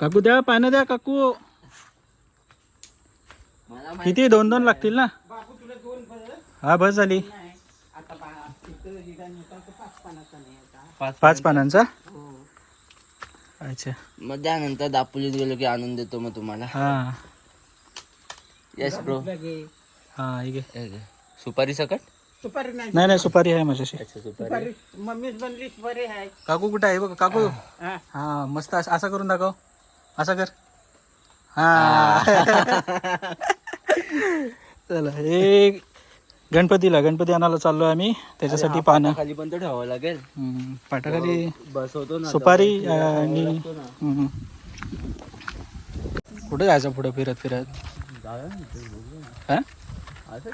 काकू द्या पानं द्या काकू. किती? दोन दोन लागतील ना? हा बस झाली. पाच पाच पानांचा. अच्छा. मग त्यानंतर दापोलीत गेलो की आणून देतो मग तुम्हाला. हा. येस ब्रो हा सुपारी सकट? सुपारी नाही. नाही नाही सुपारी आहे माझ्याशी. अच्छा सुपारी. मम्मीच बनली सुपारी आहे. काकू कुठं आहे? बघ काकू. हा. हा मस्त असं असं करून दाखव. असं कर. हा. चला हे गणपतीला गणपती आणायला चाललोय आम्ही. त्याच्यासाठी पानं. खाली पण तर ठेवावं लागेल. हम्म, पाटाखाली बसवतो ना सुपारी आणि. कुठे जायचं पुढे फिरत फिरत? हा?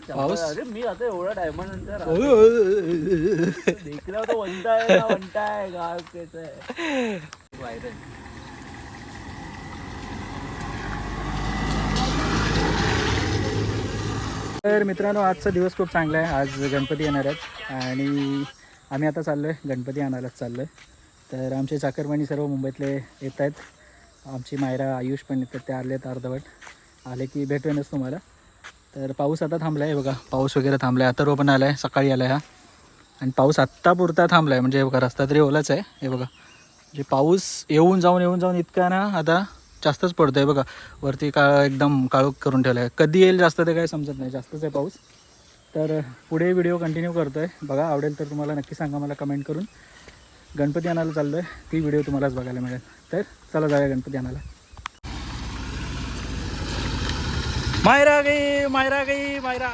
पाऊस? मी आता एवढा टायमा तर मित्रांनो आजचा दिवस खूप चांगला आहे. आज गणपती येणार आहेत आणि आम्ही आता चाललो आहे गणपती आणायलाच चाललो आहे तर आमचे चाकरमानी सर्व मुंबईतले येत आहेत. आमची मायरा आयुष पण येतात ते आले आहेत अर्धवट. आले की भेटूनच तुम्हाला. तर पाऊस आता थांबला आहे बघा पाऊस वगैरे थांबला आहे आता पण आला आहे सकाळी आला आहे हा. आणि पाऊस आत्ता पुरता थांबला आहे म्हणजे हे बघा रस्ता तरी ओलाच आहे. हे बघा म्हणजे पाऊस येऊन जाऊन येऊन जाऊन इतका ना आता जास्तच पडतो आहे बघा. वरती काळ एकदम काळोख करून ठेवला आहे कधी येईल जास्त ते काही समजत नाही. जास्तच आहे पाऊस. तर पुढे व्हिडिओ कंटिन्यू करतो आहे बघा आवडेल तर तुम्हाला नक्की सांगा मला कमेंट करून. गणपती आणायला चाललो आहे ती व्हिडिओ तुम्हालाच बघायला मिळेल. तर चला जाऊया गणपती आणायला. मायरा गई मायरा गई मायरा.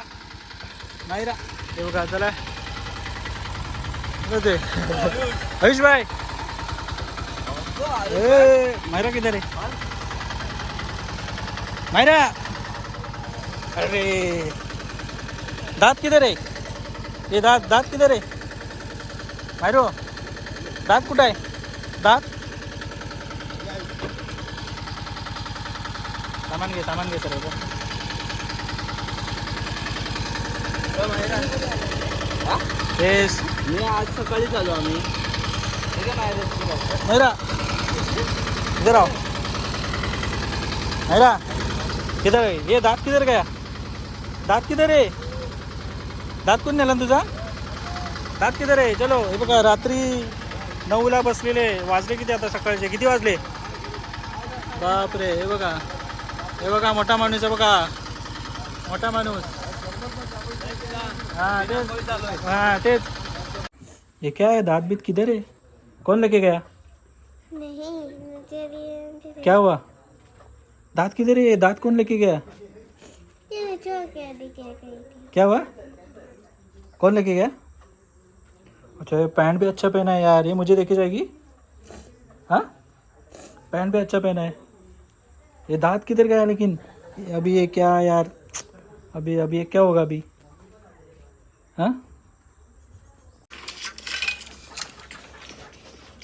मायरा. हे बघा चला. ते. आयुष भाई. मायरा किती रे मायरा! अरे! दांत किधर आहे? ये दांत दांत किधर आहे? मायरो दांत कुठं आहे? दांत? सामान घे सामान घे सर्व येस. मी आज सकाळी चालू आम्ही. मेरा इधर आओ. मेरा किधर है? ये दांत किधर गया? दांत किधर आहे दात कोण नेला तुझा? दात किधर आहे चलो हे बघा रात्री नऊला बसलेले वाजले किती आता सकाळचे? किती वाजले? बापरे हे बघा. हे बघा मोठा माणूस आहे बघा. मोठा माणूस. हाँ तेच. हाँ तेच. ये क्या है दांत बीत किधर है कौन लेके गया? नहीं क्या हुआ? दांत किधर है? ये दांत कौन लेके गया? क्या क्या हुआ? कौन लेके गया? अच्छा ये पैंट भी अच्छा पहना है यार। ये मुझे देखे जाएगी? हाँ? पैंट भी अच्छा पहना है। ये दांत किधर गया लेकिन? अभी ये क्या यार? अभी अभी ये क्या होगा अभी? हाँ?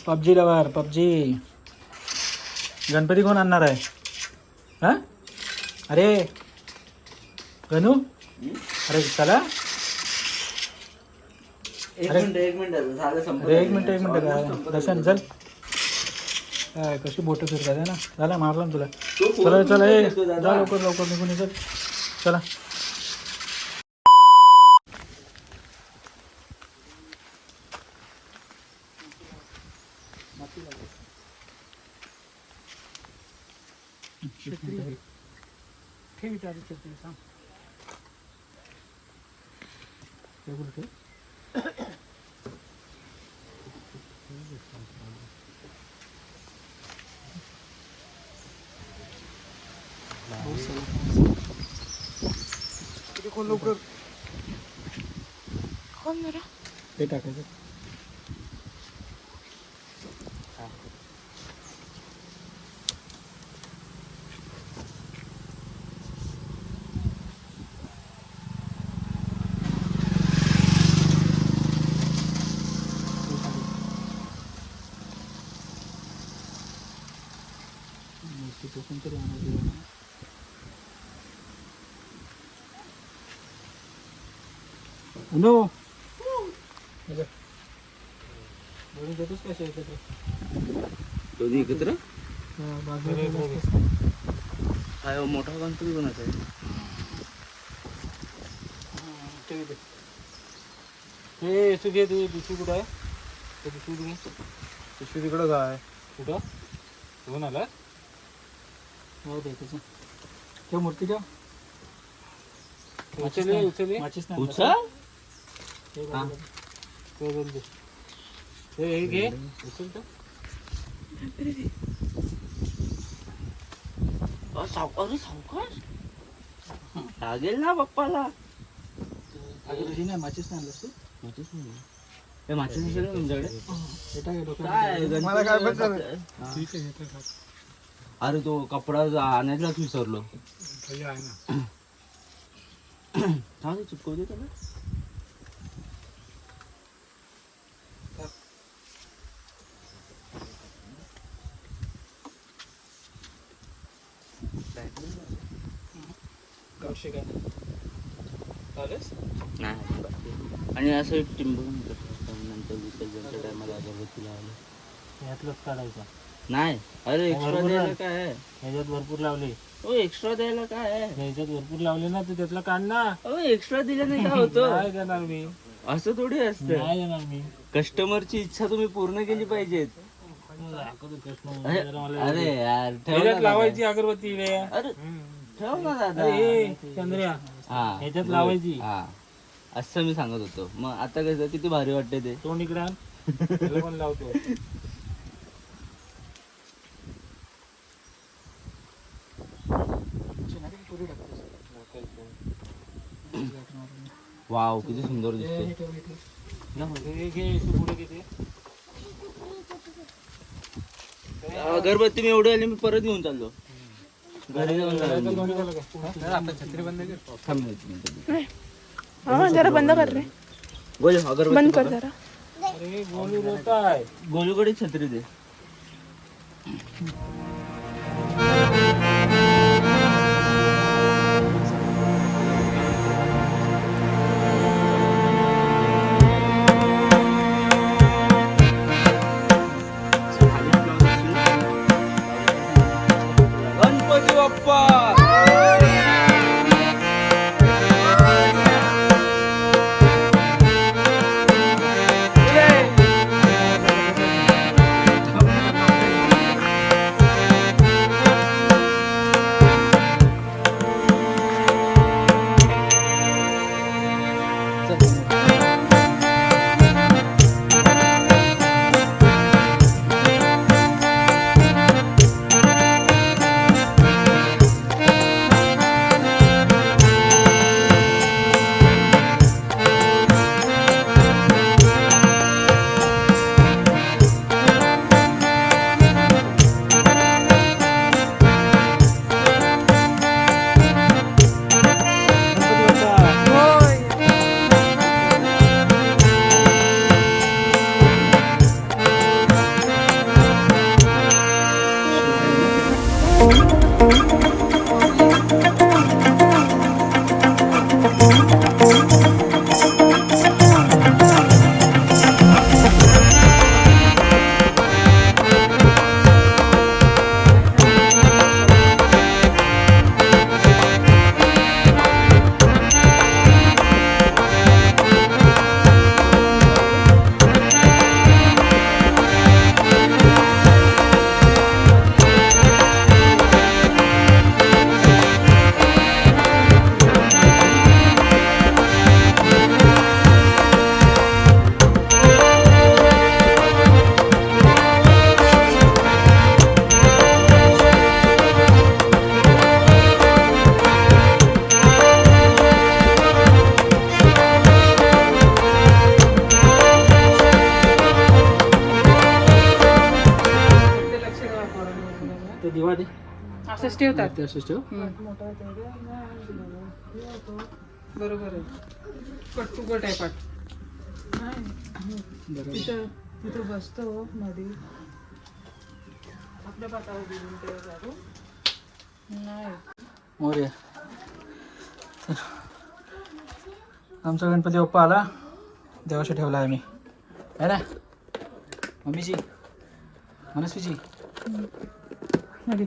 PUBG lover PUBG. गणपती कोण आणणार आहे हां? अरे गणू? अरे चला. एक अरे. मिनिट एक मिनिट झालं अरे एक मिनिट एक मिनिट दर्शन चल. काय कशी बोटं फिरतात आहे ना? झालं मारलं ना तुला. चला चला ए. जा लवकर लवकर निघून ये, चल. चला. ठेवी चालू छत्री सांग ते टाकायचं तरी आणायचं नो दोन्ही एकत्र? काय हो, मोठा गणपती कोणाचा आहे? हे सुधी तू पिशवी कुठं आहे? ते पिशवी तुम्ही पिशवी तिकडं काय कुठं? घेऊन आला हो दे त्याचं. ठेव मूर्ती ठेव. उचलली उचलली माचीस नाही. उचल? अरे सावकाश लागेल ना बाप्पाला. नाही माचीस नाही आणलंस तू? माचीस नाही. माचीस असेल ना तुमच्याकडे? हे हे? अरे तो कपडा आणायलाच विसरलो. आहे ना. चिपकवते त्याला गावशे काय चालेस नाही आणि असं टिंब नंतर विसर्जनच्या टायमाला अगरबत्ती लावली यातलंच काढायचं. नाही. अरे एक्स्ट्रा द्यायला आहे. काय आहे? ह्याच्यात भरपूर लावले. हो एक्स्ट्रा द्यायला काय आहे? ह्याच्यात भरपूर लावले ना तू त्यातला काढ ना. हो एक्स्ट्रा दिल्याने काय होतं? नाही देणार मी. असं थोडी असतं. नाही देणार मी. कस्टमरची इच्छा तुम्ही पूर्ण केली दाखवतो कृष्ण अरे जरा मला अरे यार ठेव ना ह्याच्यात दादा. लावायची अगरबत्ती रे अरे ठेव ना दादा. चंद्र्या. हा. ह्याच्यात. लावायची. हा. असं मी सांगत होतो मग आता कसं किती भारी वाटते ते आण. त्याला पण लावतो. वाव किती सुंदर हे- दिसते हे हे. हे अगरबत्ती मी एवढी आली मी परत घेऊन चाललो घरी जाऊन. थांब एक मिनिट. हा जरा बंद कर रे गोलू अगरबत्ती बंद कर पकड. जरा। अरे गोलू रोताय गोलूकडे छत्री दे। गणपती Oh. ते दिवा दे. असंच ठेवतात? ते असंच ठेव. बरोबर आहे. कट टू कट आहे पाठ. बरोबर. तिथं तिथं बसतो मध्ये. आपल्या पाठावर घेऊन ते नाही. मोर्या. आमचा गणपती बाप्पा आला. देवाशी ठेवला आहे मी. आहे ना? मम्मीची मनस्वीची मध्ये